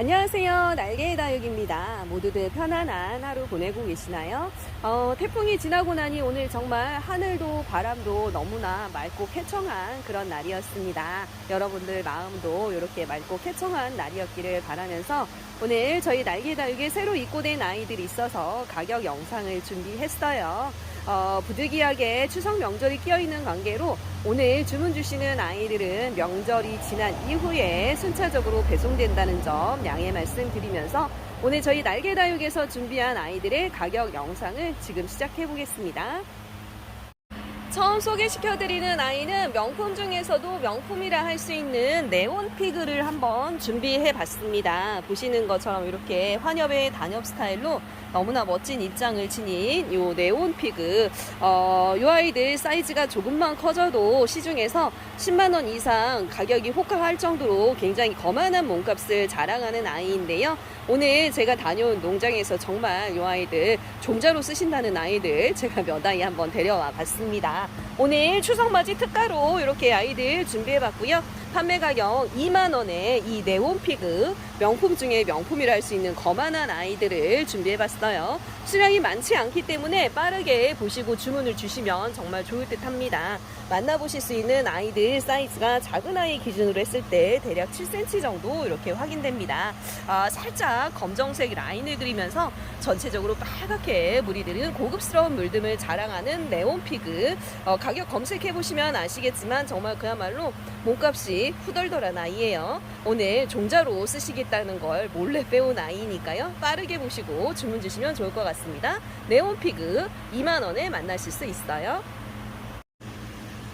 안녕하세요. 날개의 다육입니다. 모두들 편안한 하루 보내고 계시나요? 어, 태풍이 지나고 나니 오늘 정말 하늘도 바람도 너무나 맑고 쾌청한 그런 날이었습니다. 여러분들 마음도 이렇게 맑고 쾌청한 날이었기를 바라면서 오늘 저희 날개 다육에 새로 입고된 아이들이 있어서 가격 영상을 준비했어요. 어, 부득이하게 추석 명절이 끼어있는 관계로 오늘 주문 주시는 아이들은 명절이 지난 이후에 순차적으로 배송된다는 점 양해 말씀드리면서 오늘 저희 날개다육에서 준비한 아이들의 가격 영상을 지금 시작해 보겠습니다. 처음 소개시켜드리는 아이는 명품 중에서도 명품이라 할 수 있는 네온 피그를 한번 준비해 봤습니다. 보시는 것처럼 이렇게 환엽의 단엽 스타일로 너무나 멋진 입장을 지닌 요 네온피그. 어, 요 아이들 사이즈가 조금만 커져도 시중에서 10만원 이상 가격이 호가할 정도로 굉장히 거만한 몸값을 자랑하는 아이인데요. 오늘 제가 다녀온 농장에서 정말 요 아이들 종자로 쓰신다는 아이들 제가 몇 아이 한번 데려와 봤습니다. 오늘 추석맞이 특가로 이렇게 아이들 준비해 봤고요. 판매 가격 2만원에 이 네온피그 명품 중에 명품이라 할 수 있는 거만한 아이들을 준비해 봤 어요. 수량이 많지 않기 때문에 빠르게 보시고 주문을 주시면 정말 좋을 듯 합니다. 만나보실 수 있는 아이들 사이즈가 작은 아이 기준으로 했을 때 대략 7cm 정도 이렇게 확인됩니다. 아, 살짝 검정색 라인을 그리면서 전체적으로 빨갛게 드는 고급스러운 물듦을 자랑하는 네온피그 어, 가격 검색해 보시면 아시겠지만 정말 그야말로 몸값이 후덜덜한 아이예요. 오늘 종자로 쓰시겠다는 걸 몰래 빼온 아이니까요. 빠르게 보시고 주문 주시면 좋을 것 같습니다. 네온피그 2만원에 만나실 수 있어요.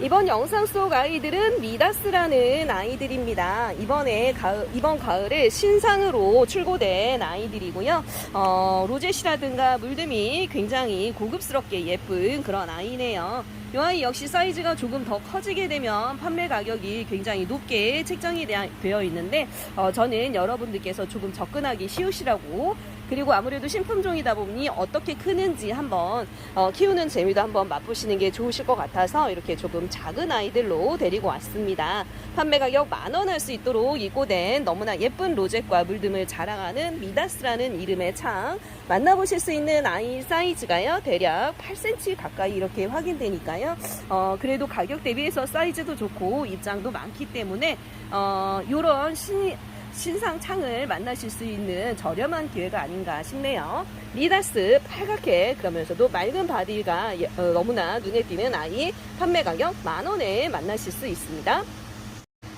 이번 영상 속 아이들은 미다스라는 아이들입니다. 이번에 가을, 이번 가을에 신상으로 출고된 아이들이고요. 어, 로제시라든가 물듬이 굉장히 고급스럽게 예쁜 그런 아이네요. 이 아이 역시 사이즈가 조금 더 커지게 되면 판매 가격이 굉장히 높게 책정이 되- 되어 있는데 어, 저는 여러분들께서 조금 접근하기 쉬우시라고 그리고 아무래도 신품종이다 보니 어떻게 크는지 한번 어, 키우는 재미도 한번 맛보시는 게 좋으실 것 같아서 이렇게 조금 작은 아이들로 데리고 왔습니다. 판매 가격 만 원 할 수 있도록 입고된 너무나 예쁜 로zet과 물듬을 자랑하는 미다스라는 이름의 창 만나보실 수 있는 아이 사이즈가요 대략 8cm 가까이 이렇게 확인되니까요. 어, 그래도 가격 대비해서 사이즈도 좋고 입장도 많기 때문에 어, 요런 신 신상 창을 만나실 수 있는 저렴한 기회가 아닌가 싶네요. 리다스 빨갛게 그러면서도 맑은 바디가 예- 어, 너무나 눈에 띄는 아이 판매 가격 만 원에 만나실 수 있습니다.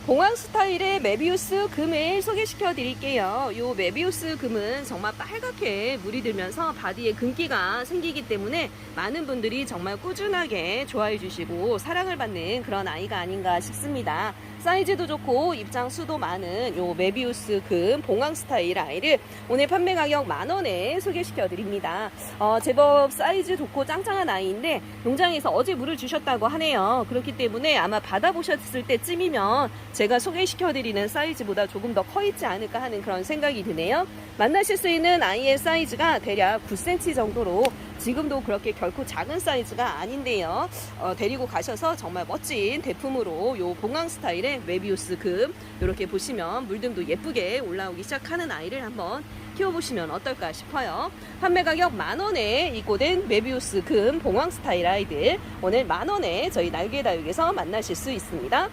공항 스타일의 메비우스 금을 소개시켜 드릴게요. 이 메비우스 금은 정말 빨갛게 물이 들면서 바디에 금기가 생기기 때문에 많은 분들이 정말 꾸준하게 좋아해 주시고 사랑을 받는 그런 아이가 아닌가 싶습니다. 사이즈도 좋고 입장 수도 많은 요 메비우스 금 봉황 스타일 아이를 오늘 판매 가격 만 원에 소개시켜 드립니다. 어, 제법 사이즈 좋고 짱짱한 아이인데 농장에서 어제 물을 주셨다고 하네요. 그렇기 때문에 아마 받아보셨을 때쯤이면 제가 소개시켜 드리는 사이즈보다 조금 더 커 있지 않을까 하는 그런 생각이 드네요. 만나실 수 있는 아이의 사이즈가 대략 9cm 정도로 지금도 그렇게 결코 작은 사이즈가 아닌데요. 어, 데리고 가셔서 정말 멋진 대품으로 요 봉황 스타일의 메비우스 금 이렇게 보시면 물등도 예쁘게 올라오기 시작하는 아이를 한번 키워보시면 어떨까 싶어요. 판매 가격 만원에 입고된 메비우스 금 봉황 스타일 아이들 오늘 만원에 저희 날개다육에서 만나실 수 있습니다.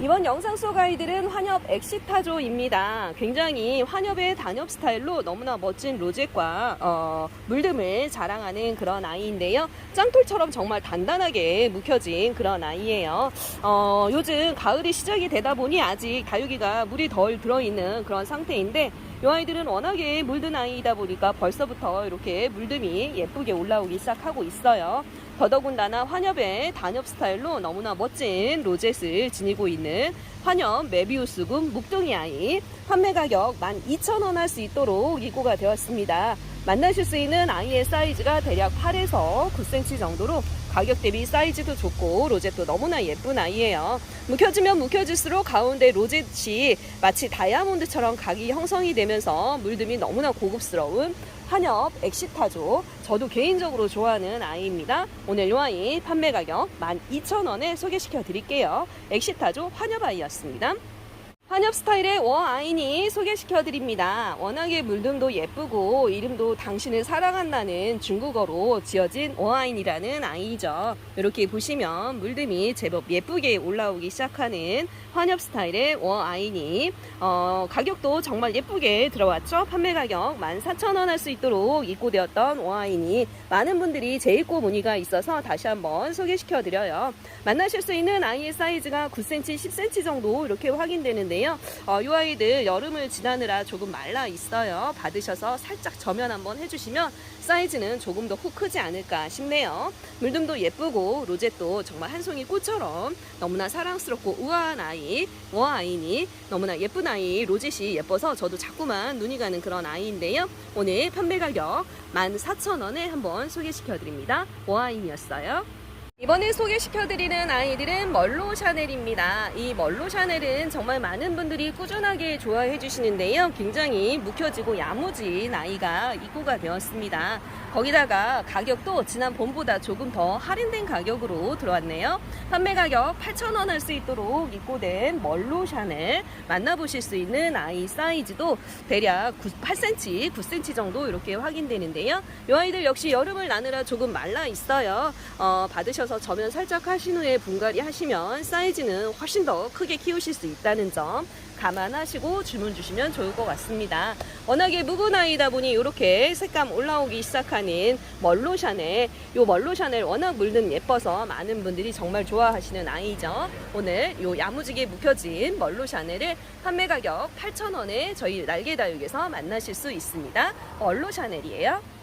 이번 영상 속 아이들은 환엽 엑시타조입니다. 굉장히 환엽의 단엽 스타일로 너무나 멋진 로zet과 어, 물듬을 자랑하는 그런 아이인데요. 짱돌처럼 정말 단단하게 묵혀진 그런 아이예요. 어, 요즘 가을이 시작이 되다 보니 아직 다육이가 물이 덜 들어있는 그런 상태인데 이 아이들은 워낙에 물든 아이이다 보니까 벌써부터 이렇게 물듬이 예쁘게 올라오기 시작하고 있어요. 더더군다나 환엽의 단엽 스타일로 너무나 멋진 로zet을 지니고 있는 환엽 메비우스금 묵둥이 아이 판매 가격 12,000원 할 수 있도록 입고가 되었습니다. 만나실 수 있는 아이의 사이즈가 대략 8에서 9cm 정도로 가격 대비 사이즈도 좋고 로zet도 너무나 예쁜 아이예요. 묵혀지면 묵혀질수록 가운데 로zet이 마치 다이아몬드처럼 각이 형성이 되면서 물듬이 너무나 고급스러운 환엽 엑시타조 저도 개인적으로 좋아하는 아이입니다. 오늘 이 아이 판매 가격 12,000원에 소개시켜 드릴게요. 엑시타조 환엽 아이였습니다. 한엽 스타일의 워아인이 소개시켜드립니다. 워낙에 물듬도 예쁘고 이름도 당신을 사랑한다는 중국어로 지어진 워아인이라는 아이죠. 이렇게 보시면 물듬이 제법 예쁘게 올라오기 시작하는 한엽 스타일의 워아인이 어, 가격도 정말 예쁘게 들어왔죠. 판매 가격 14,000원 할 수 있도록 입고되었던 워아인이 많은 분들이 재입고 문의가 있어서 다시 한번 소개시켜 드려요. 만나실 수 있는 아이의 사이즈가 9cm, 10cm 정도 이렇게 확인되는데요. 어, 이 아이들 여름을 지나느라 조금 말라 있어요. 받으셔서 살짝 저면 한번 해주시면 사이즈는 조금 더 훅 크지 않을까 싶네요. 물듬도 예쁘고 로zet도 정말 한 송이 꽃처럼 너무나 사랑스럽고 우아한 아이, 워 아이니 너무나 예쁜 아이 로zet이 예뻐서 저도 자꾸만 눈이 가는 그런 아이인데요. 오늘 판매 가격 14,000원에 한번 소개시켜 드립니다. 워아인이었어요. 이번에 소개시켜드리는 아이들은 멀로 샤넬입니다. 이 멀로 샤넬은 정말 많은 분들이 꾸준하게 좋아해 주시는데요. 굉장히 묵혀지고 야무진 아이가 입고가 되었습니다. 거기다가 가격도 지난 봄보다 조금 더 할인된 가격으로 들어왔네요. 판매 가격 8,000원 할 수 있도록 입고된 멀로 샤넬 만나보실 수 있는 아이 사이즈도 대략 9, 8cm, 9cm 정도 이렇게 확인되는데요. 이 아이들 역시 여름을 나느라 조금 말라 있어요. 어, 받으셔서 저면 살짝 하신 후에 분갈이 하시면 사이즈는 훨씬 더 크게 키우실 수 있다는 점 감안하시고 주문 주시면 좋을 것 같습니다. 워낙에 묵은 아이다 보니 이렇게 색감 올라오기 시작하는 멀로샤넬 요 멀로샤넬 워낙 물든 예뻐서 많은 분들이 정말 좋아하시는 아이죠. 오늘 요 야무지게 묵혀진 멀로샤넬을 판매 가격 8,000원에 저희 날개 다육에서 만나실 수 있습니다. 멀로샤넬이에요.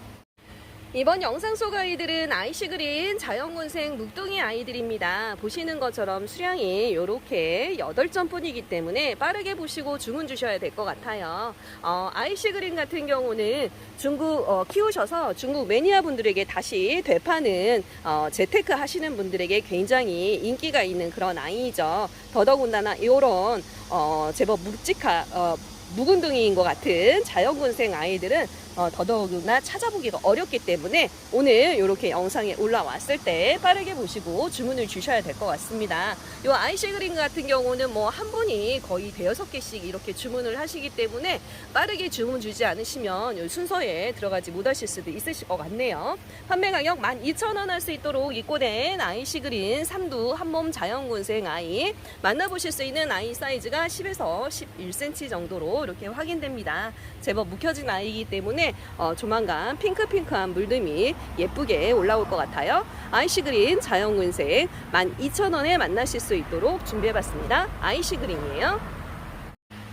이번 영상 속 아이들은 아이시 그린 자연군생 묵둥이 아이들입니다. 보시는 것처럼 수량이 이렇게 8점 뿐이기 때문에 빠르게 보시고 주문 주셔야 될 것 같아요. 어, 아이시 그린 같은 경우는 중국 어, 키우셔서 중국 매니아 분들에게 다시 되파는 어, 재테크 하시는 분들에게 굉장히 인기가 있는 그런 아이죠. 더더군다나 이런 어, 제법 묵직한 어, 묵은둥이인 것 같은 자연군생 아이들은 어, 더더욱이나 찾아보기가 어렵기 때문에 오늘 이렇게 영상에 올라왔을 때 빠르게 보시고 주문을 주셔야 될 것 같습니다. 이 아이시 그린 같은 경우는 뭐 한 분이 거의 대여섯 개씩 이렇게 주문을 하시기 때문에 빠르게 주문 주지 않으시면 이 순서에 들어가지 못하실 수도 있으실 것 같네요. 판매 가격 12,000원 할 수 있도록 입고된 아이시 그린 삼두 한몸 자연군생 아이 만나보실 수 있는 아이 사이즈가 10에서 11cm 정도로 이렇게 확인됩니다. 제법 묵혀진 아이이기 때문에 어, 조만간 핑크핑크한 물듬이 예쁘게 올라올 것 같아요. 아이시그린 자연군색 12,000원에 만나실 수 있도록 준비해봤습니다. 아이시그린이에요.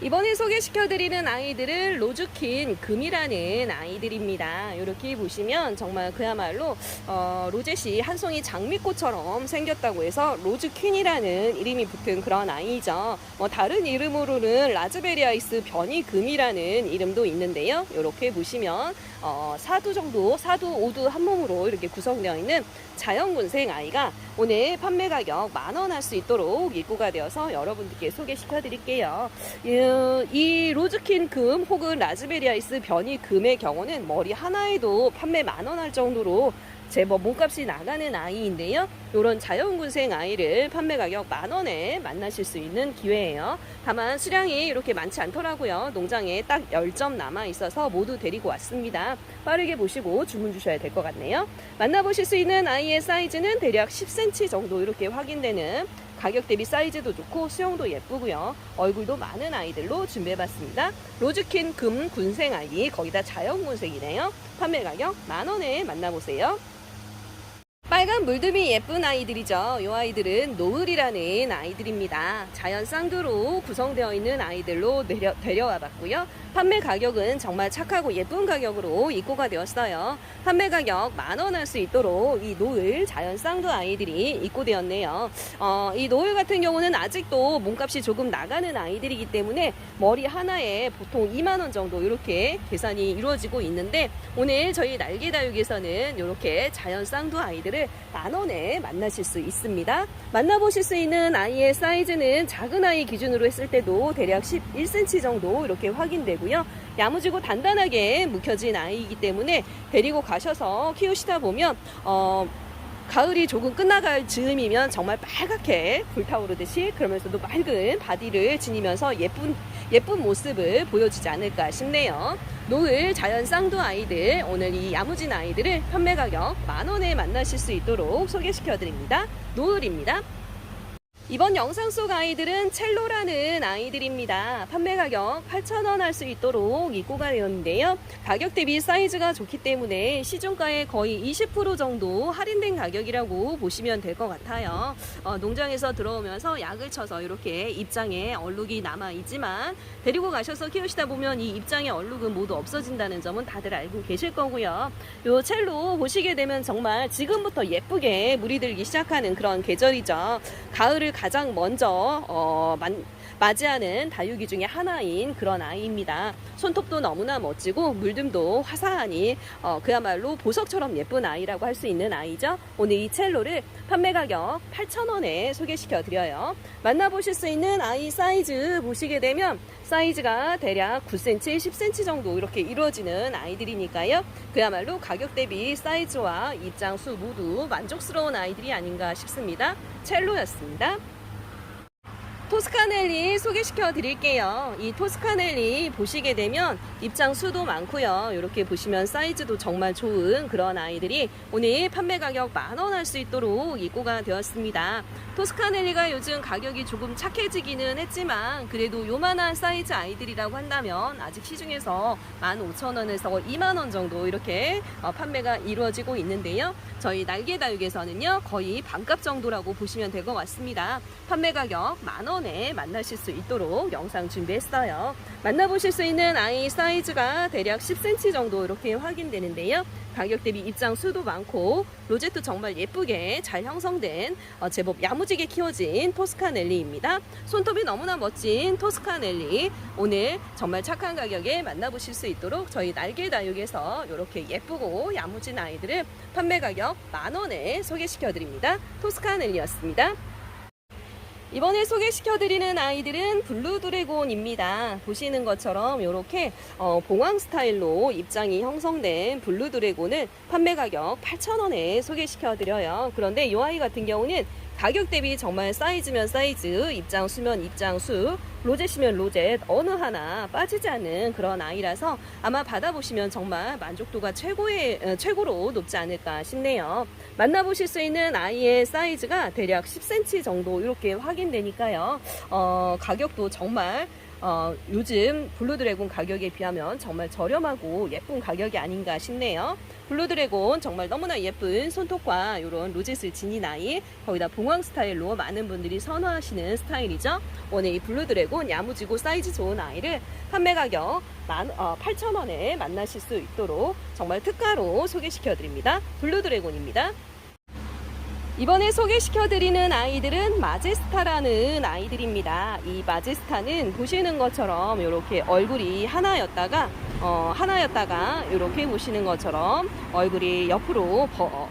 이번에 소개시켜드리는 아이들은 로즈킨 금이라는 아이들입니다. 이렇게 보시면 정말 그야말로 어, 로젯이 한 송이 장미꽃처럼 생겼다고 해서 로즈퀸이라는 이름이 붙은 그런 아이죠. 뭐 다른 이름으로는 라즈베리 아이스 변이금이라는 이름도 있는데요. 이렇게 보시면 어, 사두 정도, 사두, 오두 한 몸으로 이렇게 구성되어 있는 자연군생 아이가 오늘 판매 가격 만 원 할 수 있도록 입고가 되어서 여러분들께 소개시켜 드릴게요. 이 로즈킨 금 혹은 라즈베리아이스 변이 금의 경우는 머리 하나에도 판매 만 원 할 정도로 제법 몸값이 나가는 아이인데요. 이런 자연군생 아이를 판매 가격 만 원에 만나실 수 있는 기회예요. 다만 수량이 이렇게 많지 않더라고요. 농장에 딱 10점 남아 있어서 모두 데리고 왔습니다. 빠르게 보시고 주문 주셔야 될 것 같네요. 만나보실 수 있는 아이의 사이즈는 대략 10cm 정도 이렇게 확인되는 가격 대비 사이즈도 좋고 수영도 예쁘고요. 얼굴도 많은 아이들로 준비해봤습니다. 로즈킨 금 군생 아이 거기다 자연 군생이네요. 판매 가격 만 원에 만나보세요. 빨간 물듬이 예쁜 아이들이죠. 이 아이들은 노을이라는 아이들입니다. 자연 쌍두로 구성되어 있는 아이들로 내려, 데려와 봤고요. 판매 가격은 정말 착하고 예쁜 가격으로 입고가 되었어요. 판매 가격 만 원 할 수 있도록 이 노을 자연 쌍두 아이들이 입고되었네요. 어, 이 노을 같은 경우는 아직도 몸값이 조금 나가는 아이들이기 때문에 머리 하나에 보통 2만 원 정도 이렇게 계산이 이루어지고 있는데 오늘 저희 날개 다육에서는 이렇게 자연 쌍두 아이들을 만 원에 만나실 수 있습니다. 만나보실 수 있는 아이의 사이즈는 작은 아이 기준으로 했을 때도 대략 11cm 정도 이렇게 확인되고 요. 야무지고 단단하게 묵혀진 아이이기 때문에 데리고 가셔서 키우시다 보면 어, 가을이 조금 끝나갈 즈음이면 정말 빨갛게 불타오르듯이 그러면서도 맑은 바디를 지니면서 예쁜 예쁜 모습을 보여주지 않을까 싶네요. 노을 자연 쌍두 아이들 오늘 이 야무진 아이들을 판매 가격 만 원에 만나실 수 있도록 소개시켜 드립니다. 노을입니다. 이번 영상 속 아이들은 첼로라는 아이들입니다. 판매 가격 8,000원 할 수 있도록 입고가 되었는데요. 가격 대비 사이즈가 좋기 때문에 시중가의 거의 20% 정도 할인된 가격이라고 보시면 될 것 같아요. 어, 농장에서 들어오면서 약을 쳐서 이렇게 입장에 얼룩이 남아 있지만 데리고 가셔서 키우시다 보면 이 입장의 얼룩은 모두 없어진다는 점은 다들 알고 계실 거고요. 요 첼로 보시게 되면 정말 지금부터 예쁘게 물이 들기 시작하는 그런 계절이죠. 가을을 가장 먼저 어, 만, 맞이하는 다육이 중에 하나인 그런 아이입니다. 손톱도 너무나 멋지고 물듬도 화사하니 어, 그야말로 보석처럼 예쁜 아이라고 할 수 있는 아이죠. 오늘 이 첼로를 판매 가격 8,000원에 소개시켜 드려요. 만나보실 수 있는 아이 사이즈 보시게 되면 사이즈가 대략 9cm, 10cm 정도 이렇게 이루어지는 아이들이니까요. 그야말로 가격 대비 사이즈와 입장 수 모두 만족스러운 아이들이 아닌가 싶습니다. 첼로였습니다. 토스카넬리 소개시켜 드릴게요. 이 토스카넬리 보시게 되면 입장 수도 많고요. 이렇게 보시면 사이즈도 정말 좋은 그런 아이들이 오늘 판매 가격 만 원 할 수 있도록 입고가 되었습니다. 토스카넬리가 요즘 가격이 조금 착해지기는 했지만 그래도 요만한 사이즈 아이들이라고 한다면 아직 시중에서 15,000원에서 2만원 정도 이렇게 어, 판매가 이루어지고 있는데요. 저희 날개다육에서는요 거의 반값 정도라고 보시면 될 것 같습니다. 판매 가격 만원 원에 만나실 수 있도록 영상 준비했어요. 만나보실 수 있는 아이 사이즈가 대략 10cm 정도 이렇게 확인되는데요. 가격 대비 입장 수도 많고 로제도 정말 예쁘게 잘 형성된 어, 제법 야무지게 키워진 토스카넬리입니다. 손톱이 너무나 멋진 토스카넬리 오늘 정말 착한 가격에 만나보실 수 있도록 저희 날개다육에서 이렇게 예쁘고 야무진 아이들을 판매 가격 만원에 소개시켜 드립니다. 토스카넬리였습니다. 이번에 소개시켜드리는 아이들은 블루 드래곤입니다. 보시는 것처럼 이렇게 어, 봉황 스타일로 입장이 형성된 블루 드래곤을 판매 가격 8,000원에 소개시켜드려요. 그런데 이 아이 같은 경우는 가격 대비 정말 사이즈면 사이즈, 입장 수면 입장 수, 로제시면 로제 어느 하나 빠지지 않는 그런 아이라서 아마 받아보시면 정말 만족도가 최고의 어, 최고로 높지 않을까 싶네요. 만나보실 수 있는 아이의 사이즈가 대략 10cm 정도 이렇게 확인되니까요. 어, 가격도 정말 어, 요즘 블루드래곤 가격에 비하면 정말 저렴하고 예쁜 가격이 아닌가 싶네요. 블루드래곤 정말 너무나 예쁜 손톱과 이런 로제스 지닌 아이 거기다 봉황 스타일로 많은 분들이 선호하시는 스타일이죠. 오늘 이 블루드래곤 야무지고 사이즈 좋은 아이를 판매 가격 만, 어, 8,000원에 만나실 수 있도록 정말 특가로 소개시켜 드립니다. 블루드래곤입니다. 이번에 소개시켜드리는 아이들은 마제스타라는 아이들입니다. 이 마제스타는 보시는 것처럼 이렇게 얼굴이 하나였다가 어, 하나였다가 이렇게 보시는 것처럼 얼굴이 옆으로 버,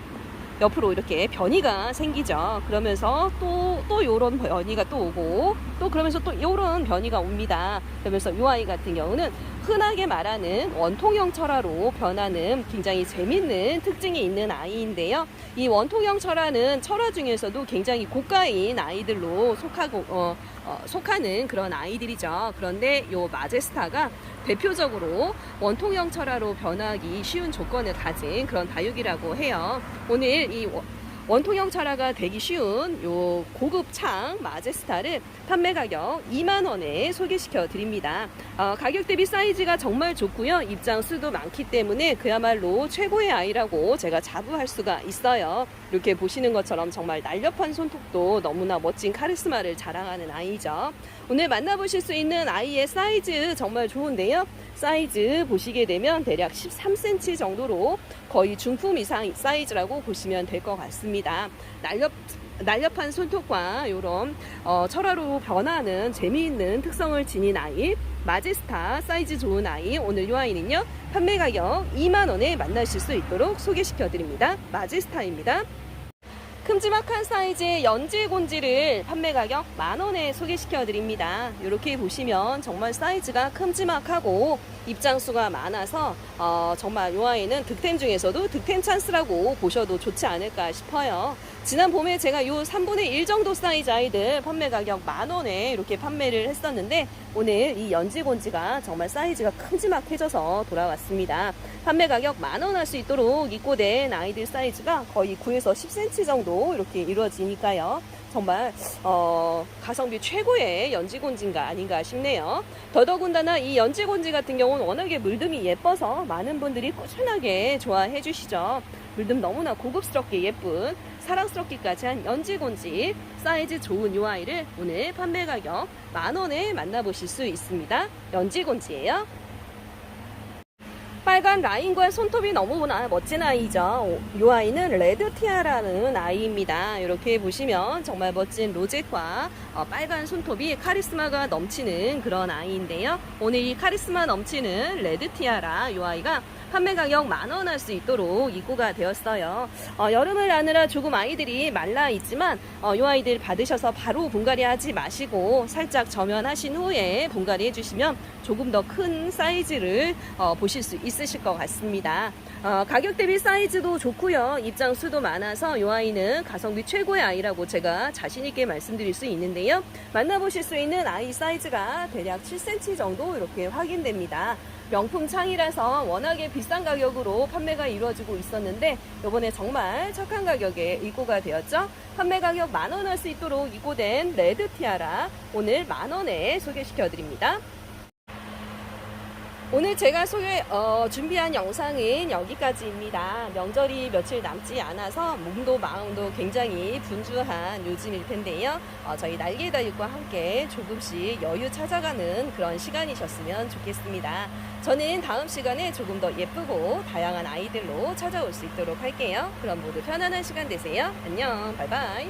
옆으로 이렇게 변이가 생기죠. 그러면서 또, 또 요런 변이가 또 오고, 또 그러면서 또 요런 변이가 옵니다. 그러면서 요 아이 같은 경우는 흔하게 말하는 원통형 철화로 변하는 굉장히 재밌는 특징이 있는 아이인데요. 이 원통형 철화는 철화 중에서도 굉장히 고가인 아이들로 속하고, 어, 어, 속하는 그런 아이들이죠. 그런데 요 마제스타가 대표적으로 원통형 철화로 변하기 쉬운 조건을 가진 그런 다육이라고 해요. 오늘 이 원통형 철화가 되기 쉬운 요 고급 창 마제스타를 판매 가격 2만 원에 소개시켜 드립니다. 어, 가격 대비 사이즈가 정말 좋고요. 입장 수도 많기 때문에 그야말로 최고의 아이라고 제가 자부할 수가 있어요. 이렇게 보시는 것처럼 정말 날렵한 손톱도 너무나 멋진 카리스마를 자랑하는 아이죠. 오늘 만나보실 수 있는 아이의 사이즈 정말 좋은데요. 사이즈 보시게 되면 대략 13cm 정도로 거의 중품 이상 사이즈라고 보시면 될 것 같습니다. 날렵 날렵한 손톱과 이런 어, 철화로 변하는 재미있는 특성을 지닌 아이 마제스타 사이즈 좋은 아이 오늘 이 아이는요 판매 가격 2만 원에 만나실 수 있도록 소개시켜 드립니다 마제스타입니다. 큼지막한 사이즈의 연지 곤지를 판매 가격 만 원에 소개시켜 드립니다. 이렇게 보시면 정말 사이즈가 큼지막하고 입장수가 많아서 어, 정말 이 아이는 득템 중에서도 득템 찬스라고 보셔도 좋지 않을까 싶어요. 지난 봄에 제가 요 3분의 1 정도 사이즈 아이들 판매 가격 만 원에 이렇게 판매를 했었는데 오늘 이 연지곤지가 정말 사이즈가 큼지막해져서 돌아왔습니다. 판매 가격 만 원 할 수 있도록 입고된 아이들 사이즈가 거의 9에서 10cm 정도 이렇게 이루어지니까요. 정말 어, 가성비 최고의 연지곤지인가 아닌가 싶네요. 더더군다나 이 연지곤지 같은 경우는 워낙에 물듬이 예뻐서 많은 분들이 꾸준하게 좋아해 주시죠. 물듬 너무나 고급스럽게 예쁜 사랑스럽기까지 한 연지곤지 사이즈 좋은 요 아이를 오늘 판매 가격 만 원에 만나보실 수 있습니다. 연지곤지예요. 빨간 라인과 손톱이 너무나 멋진 아이죠. 이 아이는 레드 티아라는 아이입니다. 이렇게 보시면 정말 멋진 로zet과 어, 빨간 손톱이 카리스마가 넘치는 그런 아이인데요. 오늘 이 카리스마 넘치는 레드 티아라 이 아이가 판매 가격 만원 할 수 있도록 입고가 되었어요. 어, 여름을 나느라 조금 아이들이 말라 있지만 어, 이 아이들 받으셔서 바로 분갈이 하지 마시고 살짝 저면하신 후에 분갈이 해주시면 조금 더 큰 사이즈를 어, 보실 수 있으실 것 같습니다. 어, 가격 대비 사이즈도 좋고요. 입장 수도 많아서 이 아이는 가성비 최고의 아이라고 제가 자신 있게 말씀드릴 수 있는데요. 만나보실 수 있는 아이 사이즈가 대략 7cm 정도 이렇게 확인됩니다. 명품 창이라서 워낙에 비싼 가격으로 판매가 이루어지고 있었는데 이번에 정말 착한 가격에 입고가 되었죠. 판매 가격 만원 할 수 있도록 입고된 레드 티아라 오늘 만 원에 소개시켜 드립니다. 오늘 제가 소개 어, 준비한 영상은 여기까지입니다. 명절이 며칠 남지 않아서 몸도 마음도 굉장히 분주한 요즘일 텐데요. 어, 저희 날개다육과 함께 조금씩 여유 찾아가는 그런 시간이셨으면 좋겠습니다. 저는 다음 시간에 조금 더 예쁘고 다양한 아이들로 찾아올 수 있도록 할게요. 그럼 모두 편안한 시간 되세요. 안녕, 바이바이.